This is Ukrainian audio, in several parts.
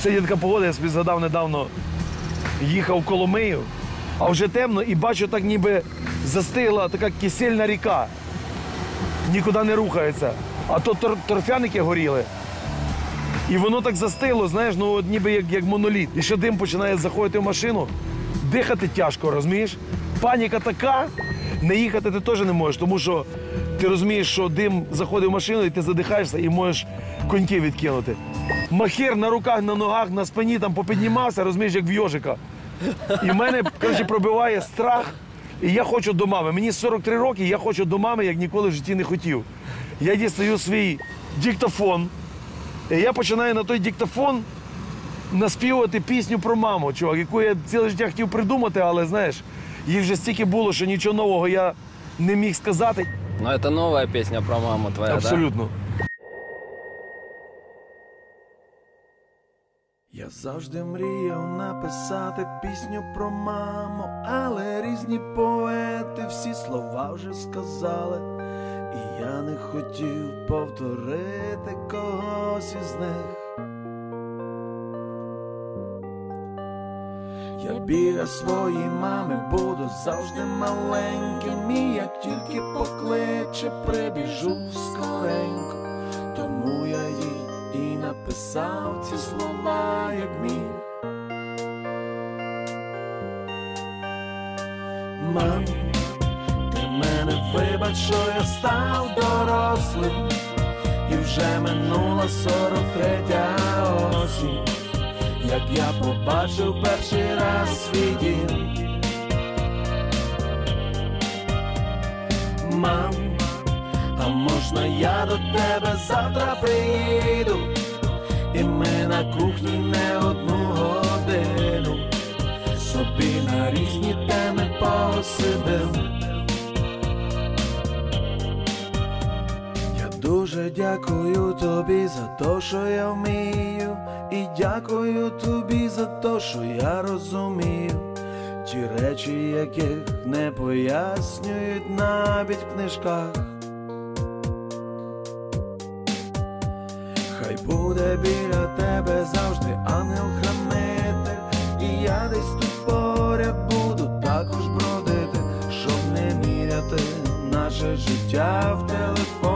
Це є така погода, я собі згадав недавно, їхав Коломию, а вже темно і бачу, так ніби застигла така кисельна ріка. Нікуди не рухається. А то тор- торфяники горіли. І воно так застигло, знаєш, ну от ніби як, як моноліт. І ще дим починає заходити в машину, дихати тяжко, розумієш? Паніка така, не їхати ти теж не можеш, тому що ти розумієш, що дим заходить в машину, і ти задихаєшся і можеш коньки відкинути. Махір на руках, на ногах, на спині там попіднімався, розумієш, як в йожика. І в мене коротше, пробиває страх. І я хочу до мами. Мені 43 роки, я хочу до мами, як ніколи в житті не хотів. Я дістаю свій диктофон. І я починаю на той диктофон наспівувати пісню про маму, чувак, яку я ціле життя хотів придумати, але знаєш, їх вже стільки було, що нічого нового я не міг сказати. Но это новая песня про маму твоя, Абсолютно. Я завжди мріяв написати пісню про маму, але різні поети всі слова вже сказали. І я не хотів повторити когось із них. Біля своїй мами буду завжди маленьким, і як тільки покличе, прибіжу скоренько, тому я їй і написав ці слова, як міг. Мам, ти мене вибач, що я став дорослим, і вже минула 43-я осінь як я побачив перший раз свій дім. Мам, а можна я до тебе завтра приїду, і ми на кухні не одну дуже дякую тобі за те, що я вмію, і дякую тобі за те, що я розумію. Ті речі, яких не пояснюють навіть в книжках. Хай буде біля тебе завжди ангел-хранитель, і я десь тут поряд буду також бродити, щоб не міряти наше життя в телефонних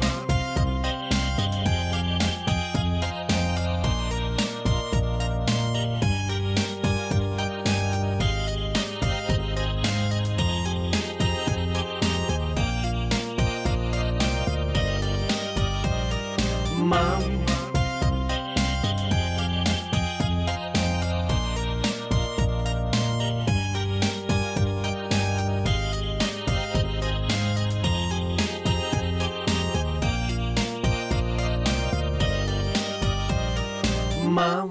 мам. Мам, мам.